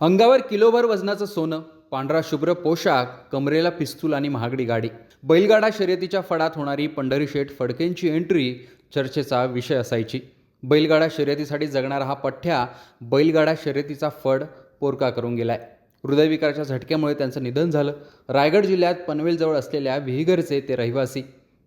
अंगावर किलोभर वजनाचं सोनं पांढरा शुभ्र पोशाख कमरेला पिस्तूल आणि महागडी गाडी. बैलगाडा शर्यतीच्या फडात होणारी पंढरी शेठ फडकेंची एंट्री चर्चेचा विषय असायची. बैलगाडा शर्यतीसाठी जगणारा हा पठ्ठ्या बैलगाडा शर्यतीचा फड पोरका करून गेलाय. हृदयविकाराच्या झटक्यामुळे त्यांचं निधन झालं. रायगड जिल्ह्यात पनवेलजवळ असलेल्या विहिगरचे ते रहिवासी.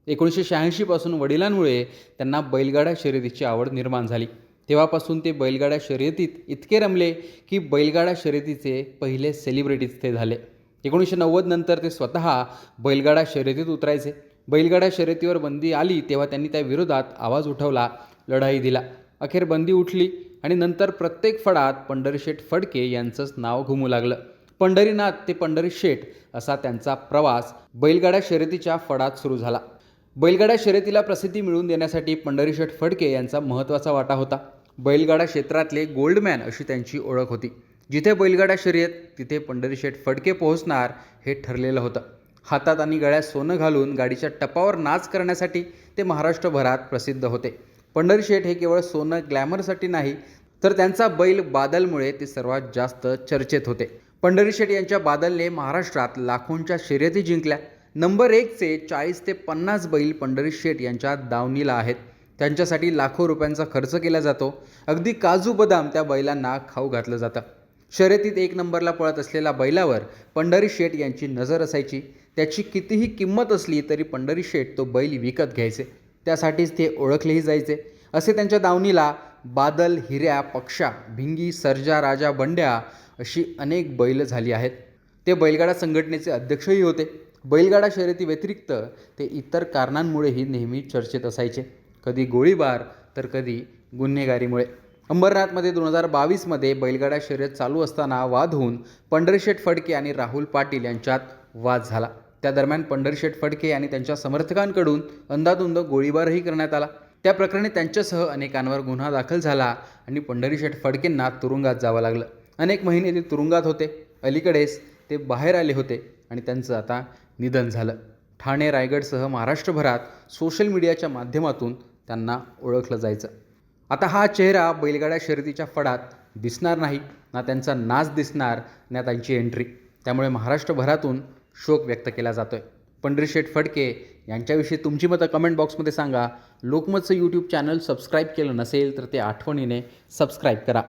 एकोणीसशे शहाऐंशीपासून वडिलांमुळे त्यांना बैलगाडा शर्यतीची आवड निर्माण झाली. तेव्हापासून ते बैलगाड्या शर्यतीत इतके रमले की बैलगाडा शर्यतीचे पहिले सेलिब्रिटीज ते झाले. एकोणीसशे नव्वद नंतर ते स्वतः बैलगाडा शर्यतीत उतरायचे. बैलगाडा शर्यतीवर बंदी आली तेव्हा त्यांनी त्या विरोधात आवाज उठवला लढाई दिला. अखेर बंदी उठली आणि नंतर प्रत्येक फडात पंढरीशेठ फडके यांचंच नाव घुमू लागलं. पंढरीनाथ ते पंढरी शेठ असा त्यांचा प्रवास बैलगाडा शर्यतीच्या फडात सुरू झाला. बैलगाडा शर्यतीला प्रसिद्धी मिळवून देण्यासाठी पंढरीशेठ फडके यांचा महत्त्वाचा वाटा होता. बैलगाडा क्षेत्रातले गोल्डमॅन अशी त्यांची ओळख होती. जिथे बैलगाडा शर्यत तिथे पंढरीशेठ फडके पोहोचणार हे ठरलेलं होतं. हातात आणि गळ्यात सोनं घालून गाडीच्या टपावर नाच करण्यासाठी ते महाराष्ट्रभरात प्रसिद्ध होते. पंढरीशेठ हे केवळ सोनं ग्लॅमरसाठी नाही तर त्यांचा बैल बादलमुळे ते सर्वात जास्त चर्चेत होते. पंढरी शेठ यांच्या बादलने महाराष्ट्रात लाखोंच्या शर्यती जिंकल्या. नंबर एकचे चाळीस ते पन्नास बैल पंढरी शेठ यांच्या दावणीला आहेत. त्यांच्यासाठी लाखो रुपयांचा खर्च केला जातो. अगदी काजू बदाम त्या बैलांना खाऊ घातलं जातं. शर्यतीत एक नंबरला पळत असलेल्या बैलावर पंढरी शेठ यांची नजर असायची. त्याची कितीही किंमत असली तरी पंढरी शेठ तो बैल विकत घ्यायचे. त्यासाठीच ते ओळखलेही जायचे. असे त्यांच्या दावणीला बादल हिऱ्या पक्षा भिंगी सर्जा राजा बंड्या अशी अनेक बैल झाली आहेत. ते बैलगाडा संघटनेचे अध्यक्षही होते. बैलगाडा शर्यती व्यतिरिक्त ते इतर कारणांमुळेही नेहमी चर्चेत असायचे. कधी गोळीबार तर कधी गुन्हेगारीमुळे. अंबरनाथमध्ये दोन हजार बावीसमध्ये बैलगाडा शर्यत चालू असताना वाद होऊन पंढरशेठ फडके आणि राहुल पाटील यांच्यात वाद झाला. त्या दरम्यान पंढरीशेठ फडके आणि त्यांच्या समर्थकांकडून अंदाधुंद गोळीबारही करण्यात आला. त्या प्रकरणी त्यांच्यासह अनेकांवर गुन्हा दाखल झाला आणि पंढरीशेठ फडकेंना तुरुंगात जावं लागलं. अनेक महिने ते तुरुंगात होते. अलीकडेच ते बाहेर आले होते आणि त्यांचं आता निधन झालं. ठाणे रायगडसह महाराष्ट्रभरात सोशल मीडियाच्या माध्यमातून त्यांना ओळखलं जायचं. आता हा चेहरा बैलगाड्या शर्यतीच्या फडात दिसणार नाही ना त्यांचा नाच दिसणार ना त्यांची एंट्री त्यामुळे महाराष्ट्रभरातून शोक व्यक्त केला जातो आहे पंढरीशेठ फडके यांच्याविषयी तुमची मतं कमेंट बॉक्समध्ये सांगा. लोकमतचं यूट्यूब चॅनल सबस्क्राईब केलं नसेल तर ते आठवणीने सबस्क्राईब करा.